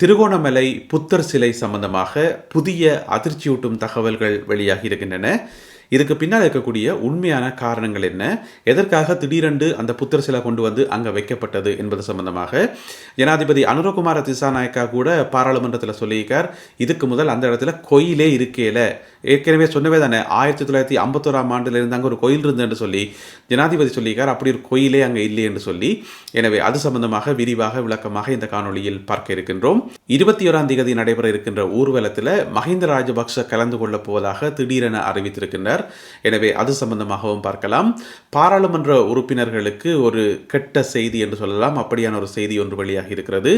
திருகோணமலை புத்தர் சிலை சம்பந்தமாக புதிய அதிர்ச்சியூட்டும் தகவல்கள் வெளியாகி இருக்கின்றன. இதுக்கு பின்னால் இருக்கக்கூடிய உண்மையான காரணங்கள் என்ன? எதற்காக திடீரென்று அந்த புத்தர் சிலை கொண்டு வந்து அங்கே வைக்கப்பட்டது என்பது சம்பந்தமாக ஜனாதிபதி அனுரகுமார திசாநாயக்கா கூட பாராளுமன்றத்தில் சொல்லியிருக்கார். இதுக்கு முதல் அந்த இடத்துல கோயிலே இருக்கேல ஏற்கனவே சொன்னவே தானே ஆயிரத்தி தொள்ளாயிரத்தி ஐம்பத்தோராம் ஆண்டில் இருந்து அங்கே ஒரு கோயில் இருந்தேன்னு சொல்லி ஜனாதிபதி சொல்லியிருக்கார். அப்படி ஒரு கோயிலே அங்கே இல்லை என்று சொல்லி. எனவே அது சம்பந்தமாக விரிவாக விளக்கமாக இந்த காணொலியில் பார்க்க இருக்கின்றோம். இருபத்தி ஓராம் தேதி நடைபெற இருக்கின்ற ஊர்வலத்தில் மஹிந்த ராஜபக்ஷ கலந்து கொள்ளப் போவதாக திடீரென அறிவித்திருக்கின்றார். எனவே அது சம்பந்தமாகவும் பார்க்கலாம். பாராளுமன்ற உறுப்பினர்களுக்கு ஒரு கெட்ட செய்தி என்று சொல்லலாம். அப்படியான ஒரு செய்தி ஒன்று வெளியாகி இருக்கிறது.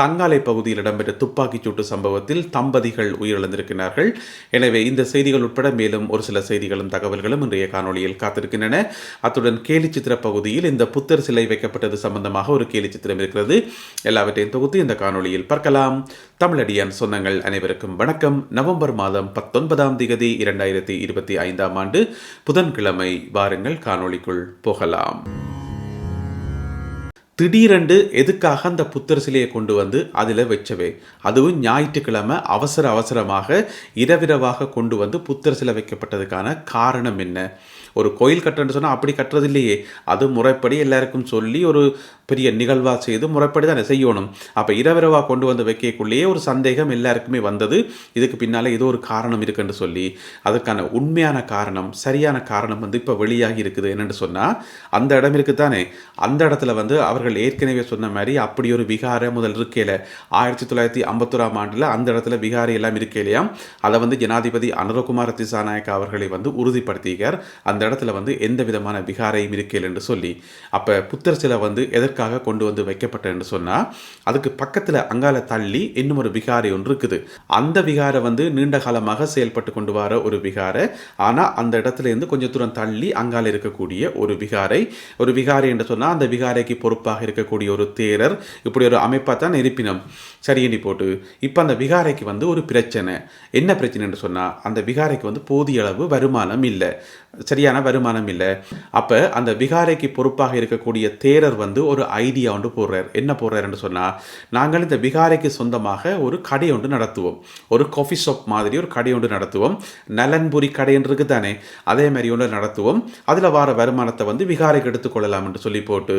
தங்காலை பகுதியில் இடம்பெற்ற துப்பாக்கிச் சூட்டு சம்பவத்தில் தம்பதிகள் உயிரிழந்திருக்கிறார்கள். எனவே இந்த செய்திகள் உட்பட மேலும் ஒரு சில செய்திகளும் தகவல்களும் இன்றைய காணொளியில் காத்திருக்கின்றன. அத்துடன் கேலிச்சித்திர பகுதியில் இந்த புத்தர் சிலை வைக்கப்பட்டது சம்பந்தமாக ஒரு கேலிச்சித்திரம் இருக்கிறது. எல்லாவற்றையும் தொகுத்து இந்த காணொலியில் பார்க்கலாம். தமிழடியான் சொந்தங்கள் அனைவருக்கும் வணக்கம். நவம்பர் மாதம் பத்தொன்பதாம் திகதி இரண்டாயிரத்தி இருபத்தி ஐந்து. ஐந்தாம் ஆண்டு புதன்கிழமை வாருங்கள் காணொளிக்குள் போகலாம். திடீரென்று எதுக்காக அந்த புத்தர் சிலையை கொண்டு வந்து அதில் வச்சவே? அதுவும் ஞாயிற்றுக்கிழமை அவசர அவசரமாக இரவிரவாக கொண்டு வந்து புத்தர் சிலை வைக்கப்பட்டதுக்கான காரணம் என்ன? ஒரு கோயில் கட்டுறேன்னு சொன்னால் அப்படி கட்டுறது இல்லையே அது முறைப்படி எல்லாருக்கும் சொல்லி ஒரு பெரிய நிகழ்வாக செய்து முறைப்படி தான் செய்யணும். அப்போ இரவிரவாக கொண்டு வந்து வைக்கக்குள்ளேயே ஒரு சந்தேகம் எல்லாருக்குமே வந்தது. இதுக்கு பின்னால் ஏதோ ஒரு காரணம் இருக்குன்னு சொல்லி அதுக்கான உண்மையான காரணம் சரியான காரணம் வந்து இப்போ வெளியாகி இருக்குது. என்னென்னு சொன்னால் அந்த இடம் இருக்குதானே அந்த இடத்துல வந்து அவர்கள் ஏற்கனவே சொன்ன மாதிரி அப்படி ஒரு விகார முதல் இருக்கையில் ஆயிரத்தி தொள்ளாயிரத்தி ஐம்பத்தோராம் ஆண்டில் அந்த இடத்துல விகாரி எல்லாம் இருக்கையிலையாம். அதை வந்து ஜனாதிபதி அனுரகுமார திசாநாயக்கா அவர்களை வந்து உறுதிப்படுத்திக்கார் அந்த இடத்துல வந்து எந்த விதமான விகாரையும் இருக்கையில் என்று சொல்லி அப்போ புத்தர் சிலை வந்து எதற்காக கொண்டு வந்து வைக்கப்பட்ட என்று சொன்னால் அதுக்கு பக்கத்தில் அங்கால தள்ளி இன்னும் ஒரு விகாரை ஒன்று இருக்குது. அந்த விகாரை வந்து நீண்ட காலமாக செயல்பட்டு கொண்டு வர ஒரு விகாரை ஆனால் அந்த இடத்துல இருந்து கொஞ்சம் தூரம் தள்ளி அங்கால இருக்கக்கூடிய ஒரு விகாரை ஒரு விகாரை என்று சொன்னால் அந்த விகாரைக்கு பொறுப்பாக இருக்கக்கூடிய ஒரு தேரர் இப்படி ஒரு அமைப்பாக தான் இருப்பினம். சரியணி போட்டு இப்போ அந்த விகாரைக்கு வந்து ஒரு பிரச்சனை. என்ன பிரச்சனை என்று சொன்னால் அந்த விகாரைக்கு வந்து போதிய அளவு வருமானம் இல்லை. சரியான வருமானம் இல்லை. அப்போ அந்த விகாரைக்கு பொறுப்பாக இருக்கக்கூடிய தேரர் வந்து ஒரு ஐடியா ஒன்று போடுறார். என்ன போடுறாருன்னு சொன்னால் நாங்கள் இந்த விகாரைக்கு சொந்தமாக ஒரு கடை ஒன்று நடத்துவோம். ஒரு காஃபி ஷாப் மாதிரி ஒரு கடை ஒன்று நடத்துவோம். நலன்புரி கடைன்னு தானே அதே மாதிரி ஒன்று நடத்துவோம். அதில் வர வருமானத்தை வந்து விகாரைக்கு எடுத்துக்கொள்ளலாம் என்று சொல்லி போட்டு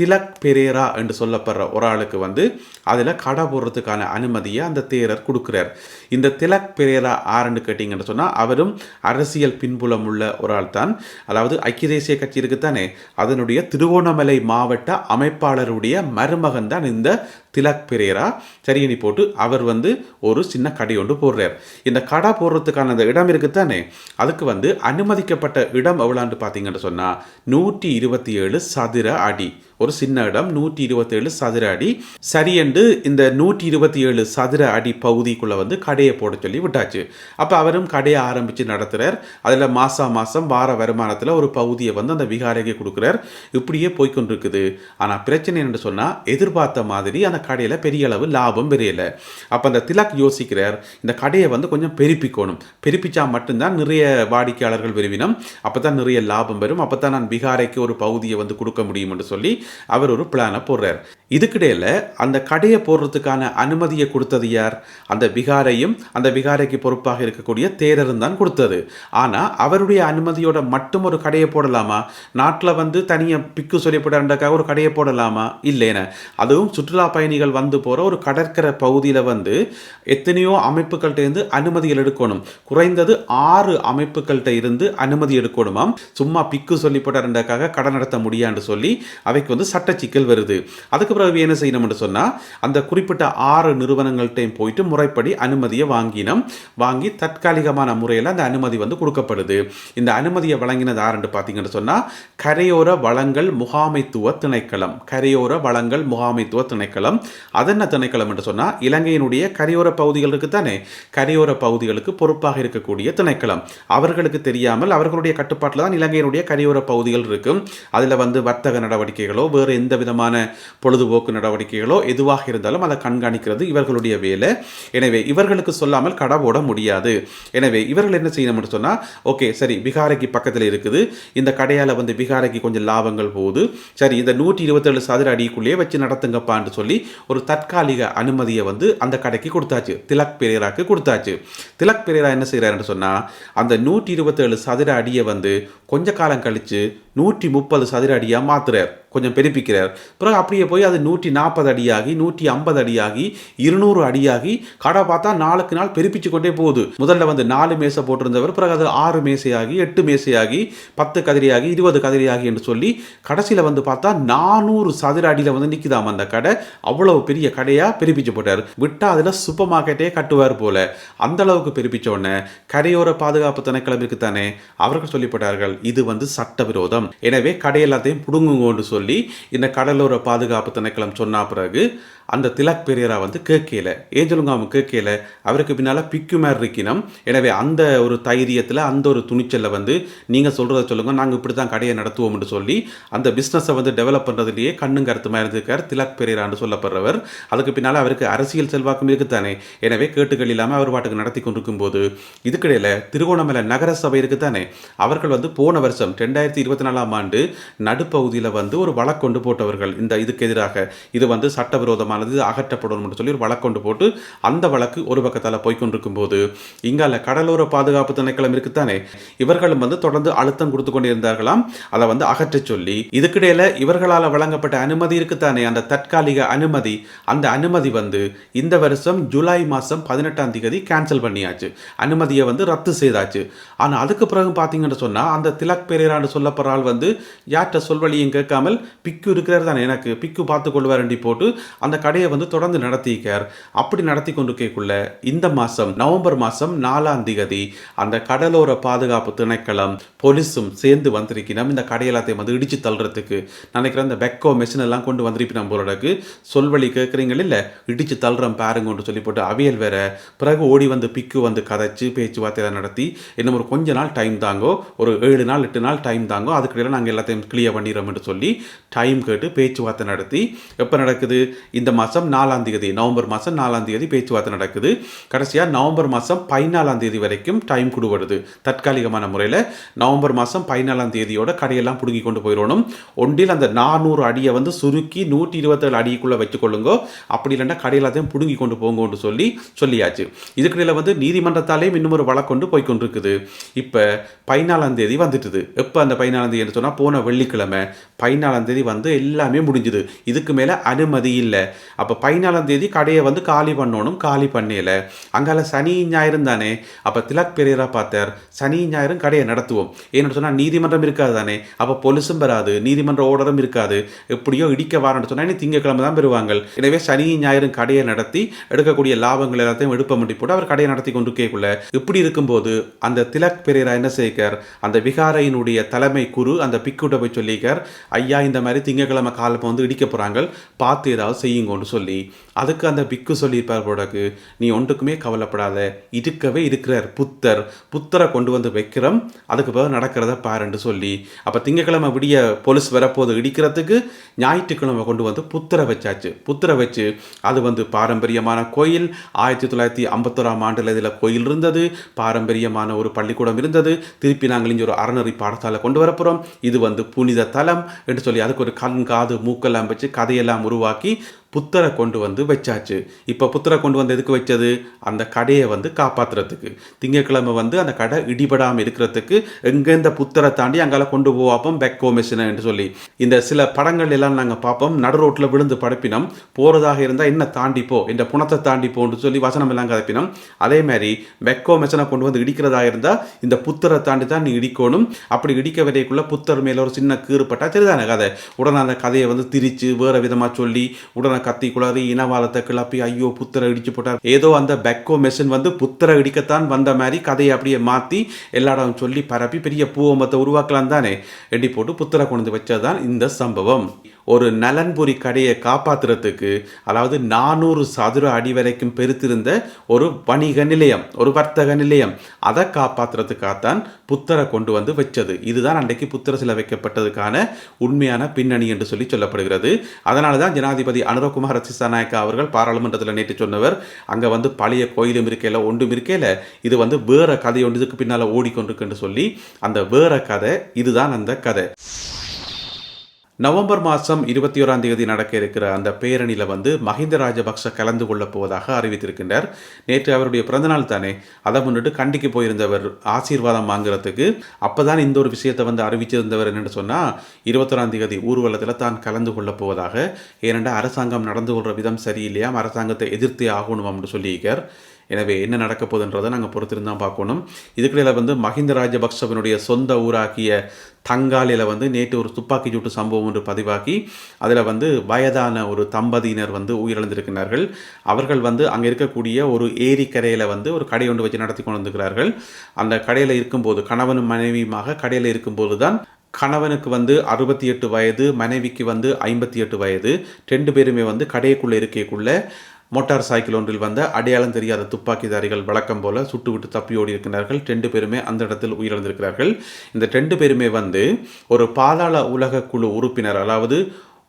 திலக் பெரேரா என்று சொல்லப்படுற ஒரு ஆளுக்கு வந்து அதில் கடை போடுறதுக்கான அனுமதியை அந்த தேரர் கொடுக்குறார். இந்த திலக் பெரேரா ஆறுன்னு கேட்டிங்கன்னு சொன்னால் அவரும் அரசியல் பின்புலம் உள்ள ஒரு ஆள் தான் அதாவது ஐக்கிய தேசிய கட்சி இருக்குத்தானே அதனுடைய திருவோணமலை மாவட்ட அமைப்பாளருடைய மருமகன் தான் இந்த திலக் பெரேரா சரியணி போட்டு அவர் வந்து ஒரு சின்ன கடை ஒன்று போடுறார். இந்த கடை போடுறதுக்கான அந்த இடம் இருக்குத்தானே? அதுக்கு வந்து அனுமதிக்கப்பட்ட இடம் எவ்வளோன்னு பார்த்தீங்கன்னு சொன்னால் நூற்றி இருபத்தி ஏழு சதுர அடி. ஒரு சின்ன இடம் நூற்றி இருபத்தேழு சதுர அடி. சரியென்று இந்த நூற்றி இருபத்தி ஏழு சதுர அடி பகுதிக்குள்ளே வந்து கடையை போட சொல்லி விட்டாச்சு. அப்போ அவரும் கடையை ஆரம்பித்து நடத்துகிறார் அதில் மாதம் மாதம் வார வருமானத்தில் ஒரு பகுதியை வந்து அந்த விகாரைக்கு கொடுக்குறார். இப்படியே போய்கொண்டிருக்குது ஆனால் பிரச்சனை என்று சொன்னால் எதிர்பார்த்த மாதிரி அந்த கடையில் பெரிய அளவு லாபம் பெரியலை அப்போ அந்த திலக் யோசிக்கிறார் இந்த கடையை வந்து கொஞ்சம் பெருப்பிக்கணும். பெருப்பிச்சா மட்டும்தான் நிறைய வாடிக்கையாளர்கள் விரும்பினோம். அப்போ தான் நிறைய லாபம் வரும். அப்போ தான் நான் விகாரைக்கு ஒரு பகுதியை வந்து கொடுக்க முடியும் என்று சொல்லி அவர் ஒரு பிளானை போடுறார். இதுக்கிடையில் அந்த கடையை போடுறதுக்கான அனுமதியை கொடுத்தது யார்? அந்த விகாரையும் அந்த விகாரைக்கு பொறுப்பாக இருக்கக்கூடிய தேரரும் தான் கொடுத்தது. ஆனால் அவருடைய அனுமதியோட மட்டும் ஒரு கடையை போடலாமா? நாட்டில் வந்து தனியாக பிக்கு சொல்லப்படாண்டக்காக ஒரு கடையை போடலாமா? இல்லைன்னு அதுவும் சுற்றுலா பயணிகள் வந்து போகிற ஒரு கடற்கரை பகுதியில் வந்து எத்தனையோ அமைப்புகள்கிட்ட இருந்து அனுமதிகள் எடுக்கணும். குறைந்தது ஆறு அமைப்புகள்கிட்ட இருந்து அனுமதி எடுக்கணுமாம். சும்மா பிக்கு சொல்லி போட்டாருக்காக கடை நடத்த முடியான்னு சொல்லி அவைக்கு வந்து சட்ட சிக்கல் வருது. அதுக்கு பிறகு என்ன செய்யணும்னு சொன்னால் அந்த குறிப்பிட்ட ஆறு நிறுவனங்கள்கிட்டையும் போயிட்டு முறைப்படி அனுமதியை வாங்கினோம். வாங்கி தற்காலிகமான முறையில் அந்த அனுமதி வந்து கொடுக்கப்படுது. இந்த அனுமதியை வழங்கினது யாருன்னு பார்த்தீங்கன்னு சொன்னால் கரையோர வளங்கள் முகாமைத்துவ திணைக்களம். கரையோர வளங்கள் முகாமைத்துவ திணைக்களம். அதென்ன திணைக்களம் என்று சொன்னால் இலங்கையினுடைய கரையோர பகுதிகளுக்கு தானே கரையோர பகுதிகளுக்கு பொறுப்பாக இருக்கக்கூடிய திணைக்களம். அவர்களுக்கு தெரியாமல் அவர்களுடைய கட்டுப்பாட்டில் தான் இலங்கையினுடைய கரையோர பகுதிகள் இருக்கும். அதில் வந்து வர்த்தக நடவடிக்கைகளோ வேறு எந்த விதமான பொழுதுபோக்கு நடவடிக்கைகளோ எதுவாக இருந்தாலும் அதை கண்காணிக்கிறது இவர்களுடைய வேலை. எனவே இவர்களுக்கு சொல்லாமல் கடை போட முடியாது. எனவே இவர்கள் என்ன செய்யணும்னு சொன்னால் ஓகே சரி பிகாரைக்கு பக்கத்தில் இருக்குது. இந்த கடையால் வந்து பிகாரைக்கு கொஞ்சம் லாபங்கள் போகுது. சரி இந்த நூற்றி இருபத்தேழு சதுர அடிக்குள்ளேயே வச்சு நடத்துங்கப்பான்னு சொல்லி ஒரு தற்காலிக அனுமதியை வந்து அந்த கடைக்கு கொடுத்தாச்சு. திலக் பெரேராக்கு கொடுத்தாச்சு. திலக் பெரேரா என்ன செய்கிறாருன்னு சொன்னால் அந்த நூற்றி இருபத்தேழு சதுர அடியை வந்து கொஞ்ச காலம் கழித்து நூற்றி முப்பது சதுர அடியாக மாற்றுறார் கொஞ்சம் பெருப்பிக்கிறார். பிறகு அப்படியே போய் அது நூற்றி நாற்பது அடியாகி நூற்றி ஐம்பது அடியாகி இருநூறு அடியாகி கடை பார்த்தா நாளுக்கு நாள் பெருப்பிச்சு கொண்டே போகுது. முதல்ல வந்து நாலு மேசை போட்டிருந்தவர் பிறகு அது ஆறு மேசையாகி எட்டு மேசையாகி பத்து கதிரியாகி இருபது கதிரியாகி என்று சொல்லி கடைசியில் வந்து பார்த்தா நானூறு சதுர அடியில் வந்து நிற்குதாம் அந்த கடை. அவ்வளவு பெரிய கடையாக பெருப்பிச்சு போட்டார். விட்டால் அதில் சூப்பர் மார்க்கெட்டே கட்டுவார் போல. அந்த அளவுக்கு பெருப்பிச்ச உடனே கரையோர பாதுகாப்பு திணைக்களம் இருக்குத்தானே அவர்கள் சொல்லிப்பட்டார்கள் இது வந்து சட்டவிரோதம். எனவே கடை எல்லாத்தையும் புடுங்குங்கன்னு சொல்லி இந்த கடலோர பாதுகாப்பு திணைக்களம் சொன்ன பிறகு அந்த திலக் பெரியரா வந்து கேட்கல ஏஞ்சலுங்க கேட்கல அவருக்கு பின்னால் பிக்கு மாதிரி இருக்கணும். எனவே அந்த ஒரு தைரியத்தில் அந்த ஒரு துணிச்சலில் வந்து நீங்கள் சொல்கிறத சொல்லுங்கள் நாங்கள் இப்படி தான் கடையை நடத்துவோம்னு சொல்லி அந்த பிஸ்னஸை வந்து டெவலப் பண்ணுறதுலேயே கண்ணும் கருத்துமாக இருந்திருக்கார் திலக் பெரியரான்னு சொல்லப்படுறவர். அதுக்கு பின்னால் அவருக்கு அரசியல் செல்வாக்கும் இருக்குத்தானே எனவே கேட்டுகள் இல்லாமல் அவர் பாட்டுக்கு நடத்தி கொண்டிருக்கும் போது இதுக்கிடையில் திருகோணமலை நகரசபை இருக்குதானே? இருக்குத்தானே அவர்கள் வந்து போன வருஷம் ரெண்டாயிரத்தி இருபத்தி பதினாலாம் ஆண்டு நடுப்பகுதியில் வந்து ஒரு வழக்கொண்டு போட்டவர்கள். இந்த இதுக்கு எதிராக இது வந்து சட்டவிரோதமானது அகற்றப்படணும்னு சொல்லி ஒரு வழக்கொண்டு போட்டு அந்த வழக்கு ஒரு பக்கத்தால் போய்கொண்டிருக்கும் போது இங்கால கடலோர பாதுகாப்பு திணைக்களம் இருக்குத்தானே? இவர்களும் வந்து தொடர்ந்து அழுத்தம் கொடுத்து கொண்டிருந்தார்களாம். அதை வந்து அகற்ற சொல்லி இதுக்கிடையில இவர்களால் வழங்கப்பட்ட அனுமதி இருக்குத்தானே? அந்த தற்காலிக அனுமதி அந்த அனுமதி வந்து இந்த வருஷம் ஜூலை மாதம் பதினெட்டாம் தேதி கேன்சல் பண்ணியாச்சு. அனுமதியை வந்து ரத்து செய்தாச்சு. ஆனால் அதுக்கு பிறகு பார்த்தீங்கன்னு சொன்னால் அந்த திலக் பெரேரான்னு சொல்லப்படுற ஆள் வந்து யார்கிட்ட சொல்வழியும் கேட்காமல் பிக்கு இருக்கிறார் தானே எனக்கு பிக்கு பார்த்து கொள்வாரண்டி போட்டு அந்த கடையை வந்து தொடர்ந்து நடத்திக்கார் அப்படி நடத்தி கொண்டு கேட்குள்ள இந்த மாதம் நவம்பர் மாதம் நாலாம் திகதி அந்த கடலோர பாதுகாப்பு திணைக்களம் போலீஸும் சேர்ந்து வந்திருக்கணும். இந்த கடையெல்லாத்தையும் வந்து இடிச்சு தள்ளுறதுக்கு நினைக்கிறேன் இந்த பெக்கோ மெஷின் எல்லாம் கொண்டு வந்திருப்பினோம் போலக்கு சொல்வழி கேட்குறீங்கள இல்லை இடிச்சு தள்ளுறோம் பாருங்கன்னு சொல்லி போட்டு அவியல் வேற. பிறகு ஓடி வந்து பிக்கு வந்து கதைச்சு பேச்சுவார்த்தையெல்லாம் நடத்தி இன்னும் ஒரு கொஞ்ச நாள் டைம் தாங்கோ ஒரு ஏழு நாள் எட்டு நாள் டைம் தாங்கோ அதுக்கு அதுக்கிடையில் நாங்கள் எல்லாத்தையும் கிளியர் பண்ணிடுறோம்னு சொல்லி டைம் கேட்டு பேச்சுவார்த்தை நடத்தி எப்போ நடக்குது? இந்த மாதம் நாலாம் தேதி நவம்பர் மாதம் நாலாம் தேதி பேச்சுவார்த்தை நடக்குது. கடைசியாக நவம்பர் மாதம் பதினாலாம் தேதி வரைக்கும் டைம் கொடுபடுது. தற்காலிகமான முறையில் நவம்பர் மாதம் பதினாலாம் தேதியோட கடையெல்லாம் பிடுங்கி கொண்டு போயிடணும். ஒன்றில் அந்த நானூறு அடியை வந்து சுருக்கி நூற்றி இருபத்தேழு அடிக்குள்ளே வச்சுக்கொள்ளுங்கோ. அப்படி இல்லைன்னா கடையெல்லாத்தையும் பிடுங்கி கொண்டு போங்கன்னு சொல்லி சொல்லியாச்சு. இதுக்கிடையில் வந்து நீதிமன்றத்தாலேயும் இன்னும் ஒரு வழக்கொண்டு போய்கொண்டிருக்குது இப்போ பதினாலாம் தேதி வந்துட்டுது. எப்போ அந்த பதினாலாம் தேதி சொன்னால் போன வெள்ளிக்கிழமை பதினாலாம் தேதி வந்து எல்லாமே முடிஞ்சுது. இதுக்கு மேலே அனுமதி இல்லை. அப்போ பதினாலாம் தேதி கடையை வந்து காலி பண்ணணும் காலி பண்ணல. அங்கால சனி ஞாயிறு தானே. அப்போ திலக் பெரியரா பார்த்தார் சனி ஞாயிறும் கடையை நடத்துவோம். ஏன்னு சொன்னால் நீதிமன்றம் இருக்காது தானே. அப்போ பொலிசும் வராது நீதிமன்ற ஓர்டரும் இருக்காது. எப்படியோ இடிக்க வாரன்னு சொன்னால் இனி திங்கக்கிழமை தான் பெறுவாங்க எனவே சனி ஞாயிறும் கடையை நடத்தி எடுக்கக்கூடிய லாபங்கள் எல்லாத்தையும் எடுப்ப முடி போட்டு அவர் கடையை நடத்தி கொண்டு கேட்கல இப்படி இருக்கும்போது அந்த திலக் பெரியரா என்ன செய்கிறார் அந்த விகாரையினுடைய தலைமை குரு குரு அந்த பிக்குட்ட போய் சொல்லியிருக்கார் ஐயா இந்த மாதிரி திங்கக்கிழமை காலப்போ வந்து இடிக்க போகிறாங்க பார்த்து ஏதாவது செய்யுங்கன்னு சொல்லி. அதுக்கு அந்த பிக்கு சொல்லியிருப்பார் போடக்கு நீ ஒன்றுக்குமே கவலைப்படாத இருக்கவே இருக்கிறார் புத்தர் புத்தரை கொண்டு வந்து வைக்கிறோம் அதுக்கு பிறகு நடக்கிறத பாருன்னு சொல்லி. அப்போ திங்கக்கிழமை விடிய போலீஸ் வரப்போது இடிக்கிறதுக்கு ஞாயிற்றுக்கிழமை கொண்டு வந்து புத்தரை வச்சாச்சு. புத்தரை வச்சு அது வந்து பாரம்பரியமான கோயில். ஆயிரத்தி தொள்ளாயிரத்தி ஐம்பத்தோராம் ஆண்டில் இதில் கோயில் இருந்தது பாரம்பரியமான ஒரு பள்ளிக்கூடம் இருந்தது. திருப்பி நாங்கள் இங்கே ஒரு அறநெறி பாடசாலை கொண்டு வரப்போகிறோம் இது வந்து புனித தலம் என்று சொல்லி அதுக்கு ஒரு கண் காது மூக்கெல்லாம் வச்சு கதையெல்லாம் உருவாக்கி புத்தரை கொண்டு வந்து வச்சாச்சு. இப்போ புத்தரை கொண்டு வந்து எதுக்கு வச்சது? அந்த கடையை வந்து காப்பாற்றுறதுக்கு திங்கக்கிழமை வந்து அந்த கடை இடிபடாமல் இருக்கிறதுக்கு எங்கெந்த புத்தரை தாண்டி அங்கால கொண்டு போவாப்போம் பெக்கோ மிஷினை என்று சொல்லி. இந்த சில படங்கள் எல்லாம் நாங்கள் பார்ப்போம். நடு ரோட்டில் விழுந்து படப்பினம். போகிறதாக இருந்தால் என்ன தாண்டிப்போ இந்த புணத்தை தாண்டிப்போன்னு சொல்லி வசனம் எல்லாம் கதப்பினோம் அதே மாதிரி பெக்கோ மிஷினை கொண்டு வந்து இடிக்கிறதாக இருந்தால் இந்த புத்தரை தாண்டி தான் நீ இடிக்கணும். அப்படி இடிக்க வரைக்குள்ள புத்தர் மேலே ஒரு சின்ன கீறுப்பட்டா சரிதான கதை? உடனே அந்த கதையை வந்து திரித்து வேறு விதமாக சொல்லி உடனே கத்தி குளறி இனவாதத்தை கிளப்பி ஐயோ புத்தரை இடிச்சு போட்டார். ஏதோ அந்த பெக்கோ மெஷின் வந்து புத்தரை இடிக்கத்தான் வந்த மாதிரி கதையை அப்படியே மாற்றி எல்லா இடம் சொல்லி பரப்பி பெரிய பூவம்பத்தை உருவாக்கலாம் தானே? எடி போட்டு புத்தரை கொண்டு வந்து வச்சதுதான் இந்த சம்பவம். ஒரு நலன்புரி கடையை காப்பாத்துறதுக்கு அதாவது நானூறு சதுர அடி வரைக்கும் பெருத்திருந்த ஒரு வணிக நிலையம் ஒரு வர்த்தக நிலையம் அதை காப்பாற்றுறதுக்காகத்தான் புத்தரை கொண்டு வந்து வச்சது. இதுதான் அன்றைக்கு புத்தர சிலை வைக்கப்பட்டதுக்கான உண்மையான பின்னணி என்று சொல்லி சொல்லப்படுகிறது. அதனால தான் ஜனாதிபதி அனுரகுமார் சிசாநாயக்கா அவர்கள் பாராளுமன்றத்தில் நேற்று சொன்னவர் அங்கே வந்து பழைய கோயிலும் இருக்கையில் ஒன்றும் இருக்கையில் இது வந்து வேற கதை ஒன்று இதுக்கு பின்னால் ஓடிக்கொண்டிருக்குன்னு சொல்லி அந்த வேற கதை இதுதான் அந்த கதை. நவம்பர் மாதம் இருபத்தி ஓராம் தேதி நடக்க இருக்கிற அந்த பேரணியில் வந்து மஹிந்த ராஜபக்ச கலந்து கொள்ளப் போவதாக அறிவித்திருக்கின்றார். நேற்று அவருடைய பிறந்தநாள் தானே. அதை முன்னிட்டு கண்டிக்கு போயிருந்தவர் ஆசீர்வாதம் வாங்குறதுக்கு அப்போதான் இந்த ஒரு விஷயத்தை வந்து அறிவிச்சிருந்தவர் என்னென்னு சொன்னால் இருபத்தொராம் தேதி ஊர்வலத்தில் தான் கலந்து கொள்ளப் போவதாக ஏனென்றால் அரசாங்கம் நடந்து கொள்கிற விதம் சரியில்லையாம் அரசாங்கத்தை எதிர்த்தே ஆகணும் அப்படின்னு சொல்லியிருக்கார். எனவே என்ன நடக்க போகுதுன்றதை நாங்கள் பொறுத்திருந்து தான் பார்க்கணும். இதுக்கிடையில் வந்து மஹிந்த ராஜபக்சவனுடைய சொந்த ஊராக்கிய தங்காலில் வந்து நேற்று ஒரு துப்பாக்கி சூட்டு சம்பவம் ஒன்று பதிவாக்கி அதில் வந்து வயதான ஒரு தம்பதியினர் வந்து உயிரிழந்திருக்கிறார்கள். அவர்கள் வந்து அங்கே இருக்கக்கூடிய ஒரு ஏரிக்கரையில் வந்து ஒரு கடை ஒன்று வச்சு நடத்தி கொண்டு வந்திருக்கிறார்கள். அந்த கடையில் இருக்கும்போது கணவனும் மனைவியுமாக கடையில் இருக்கும்போது தான் கணவனுக்கு வந்து அறுபத்தி எட்டு வயது மனைவிக்கு வந்து ஐம்பத்தி எட்டு வயது ரெண்டு பேருமே வந்து கடைக்குள்ளே இருக்கைக்குள்ளே மோட்டார் சைக்கிள் ஒன்றில் வந்த அடையாளம் தெரியாத துப்பாக்கிதாரிகள் வழக்கம் போல சுட்டுவிட்டு தப்பி ஓடி இருக்கிறார்கள் ரெண்டு பேருமே அந்த இடத்தில் உயிரிழந்திருக்கிறார்கள். இந்த ரெண்டு பேருமே வந்து ஒரு பாதாள உலக குழு உறுப்பினர் அதாவது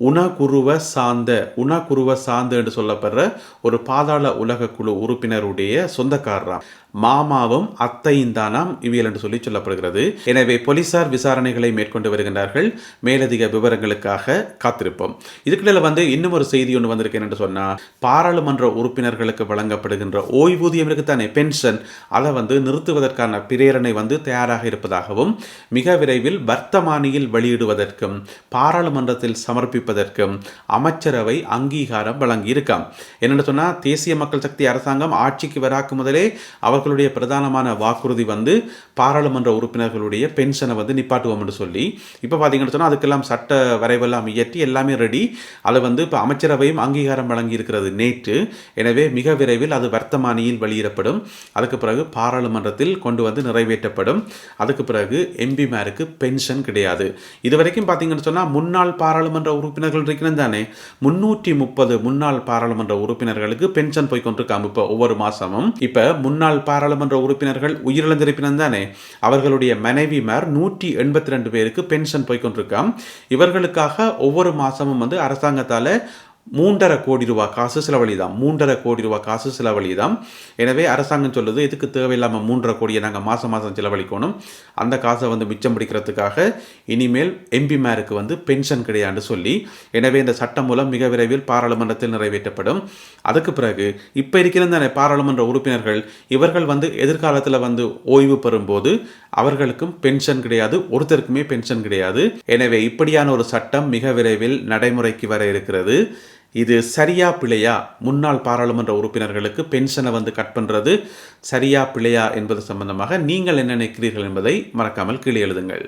உணகுருவ சார்ந்த உணகுருவ சார்ந்த என்று சொல்லப்படுற ஒரு பாதாள உலக குழு உறுப்பினருடைய சொந்தக்காரராம். மாமாவும் அத்தையும் தானாம் இவியல் என்று சொல்லி சொல்லப்படுகிறது. எனவே போலீசார் விசாரணைகளை மேற்கொண்டு வருகின்றார்கள். மேலதிக விவரங்களுக்காக காத்திருப்போம். இதுக்கிடையில வந்து இன்னும் ஒரு செய்தி ஒன்று வந்திருக்கேன் என்று சொன்னால் பாராளுமன்ற உறுப்பினர்களுக்கு வழங்கப்படுகின்ற ஓய்வூதியம் இருக்குத்தானே பென்ஷன் அதை வந்து நிறுத்துவதற்கான பிரேரணை வந்து தயாராக இருப்பதாகவும் மிக விரைவில் வர்த்தமானியில் வெளியிடுவதற்கும் பாராளுமன்றத்தில் சமர்ப்பிப்பதற்கும் அமைச்சரவை அங்கீகாரம் வழங்கியிருக்காம். என்னென்னு சொன்னால் தேசிய மக்கள் சக்தி அரசாங்கம் ஆட்சிக்கு வராக்கு முதலே அவர் அவர்களுடைய பிரதானமான வாக்குறுதி வந்து பாராளுமன்ற உறுப்பினர்களுடைய பென்ஷனை வந்து நிப்பாட்டுவோம் என்று சொல்லி இப்போ பார்த்தீங்கன்னு சொன்னால் அதுக்கெல்லாம் சட்ட வரைவெல்லாம் இயற்றி எல்லாமே ரெடி அதை வந்து இப்போ அமைச்சரவையும் அங்கீகாரம் வழங்கி இருக்கிறது நேற்று. எனவே மிக விரைவில் அது வர்த்தமானியில் வெளியிடப்படும். அதுக்கு பிறகு பாராளுமன்றத்தில் கொண்டு வந்து நிறைவேற்றப்படும். அதுக்கு பிறகு எம்பிமாருக்கு பென்ஷன் கிடையாது. இது வரைக்கும் பார்த்தீங்கன்னு சொன்னால் முன்னாள் பாராளுமன்ற உறுப்பினர்கள் இருக்கிறது தானே. முன்னூற்றி முப்பது முன்னாள் பாராளுமன்ற உறுப்பினர்களுக்கு பென்ஷன் போய் கொண்டிருக்காம இப்போ ஒவ்வொரு மாதமும் இப்போ முன்னாள் பாராளுமன்ற உறுப்பினர்கள் உயிரிழந்திருப்பினர் தானே அவர்களுடைய மனைவிமார் நூற்றி எண்பத்தி ரெண்டு பேருக்கு பென்ஷன் போய்கொண்டிருக்காம் இவர்களுக்காக ஒவ்வொரு மாதமும் வந்து அரசாங்கத்தால் மூன்றரை கோடி ரூபா காசு செலவழிதான். மூன்றரை கோடி ரூபா காசு செலவழிதான். எனவே அரசாங்கம் சொல்லுது இதுக்கு தேவையில்லாமல் மூன்றரை கோடியை நாங்கள் மாதம் மாதம் செலவழிக்கணும். அந்த காசை வந்து மிச்சம் பிடிக்கிறதுக்காக இனிமேல் எம்பிமாருக்கு வந்து பென்ஷன் கிடையாது சொல்லி. எனவே இந்த சட்டம் மூலம் மிக விரைவில் பாராளுமன்றத்தில் நிறைவேற்றப்படும். அதுக்கு பிறகு இப்போ இருக்கிற இந்த பாராளுமன்ற உறுப்பினர்கள் இவர்கள் வந்து எதிர்காலத்தில் வந்து ஓய்வு பெறும்போது அவர்களுக்கும் பென்ஷன் கிடையாது ஒருத்தருக்குமே பென்ஷன் கிடையாது. எனவே இப்படியான ஒரு சட்டம் மிக விரைவில் நடைமுறைக்கு வர இருக்கிறது. இது சரியா பிழையா? முன்னாள் பாராளுமன்ற உறுப்பினர்களுக்கு பென்ஷனை வந்து கட் பண்ணுறது சரியா பிழையா என்பது சம்பந்தமாக நீங்கள் என்ன நினைக்கிறீர்கள் என்பதை மறக்காமல் கீழே எழுதுங்கள்.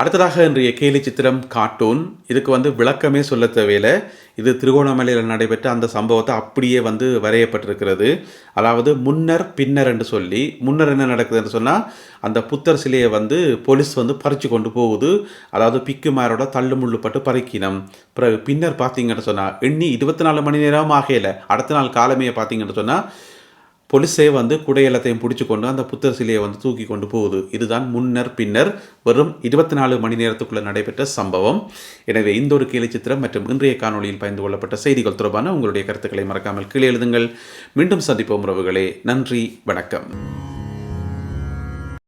அடுத்ததாக இன்றைய கேலி சித்திரம் கார்ட்டூன். இதுக்கு வந்து விளக்கமே சொல்ல தேவையில்லை. இது திருகோணமலையில் நடைபெற்ற அந்த சம்பவத்தை அப்படியே வந்து வரையப்பட்டிருக்கிறது. அதாவது முன்னர் பின்னர் என்று சொல்லி முன்னர் என்ன நடக்குதுன்னு சொன்னால் அந்த புத்தர் சிலையை வந்து போலீஸ் வந்து பறித்து கொண்டு போகுது. அதாவது பிக்குமாரோட தள்ளு முள்ளு பட்டு பறிக்கினம் பிறகு பின்னர் பார்த்தீங்கன்னு சொன்னால் எண்ணி இருபத்தி நாலு மணி நேரம் ஆகையில் அடுத்த நாள் காலமையை பார்த்தீங்கன்னு சொன்னால் பொலிஸே வந்து குடையலத்தையும் பிடிச்சி கொண்டு அந்த புத்தர் சிலையை வந்து தூக்கி கொண்டு போகுது. இதுதான் முன்னர் பின்னர் வெறும் இருபத்தி நாலு மணி நேரத்துக்குள்ளே நடைபெற்ற சம்பவம். எனவே இந்த ஒரு கேலிச்சித்திரம் மற்றும் இன்றைய காணொலியில் பயந்து கொள்ளப்பட்ட செய்திகள் தொடர்பான உங்களுடைய கருத்துக்களை மறக்காமல் கீழே எழுதுங்கள். மீண்டும் சந்திப்போம் உறவுகளே. நன்றி வணக்கம்.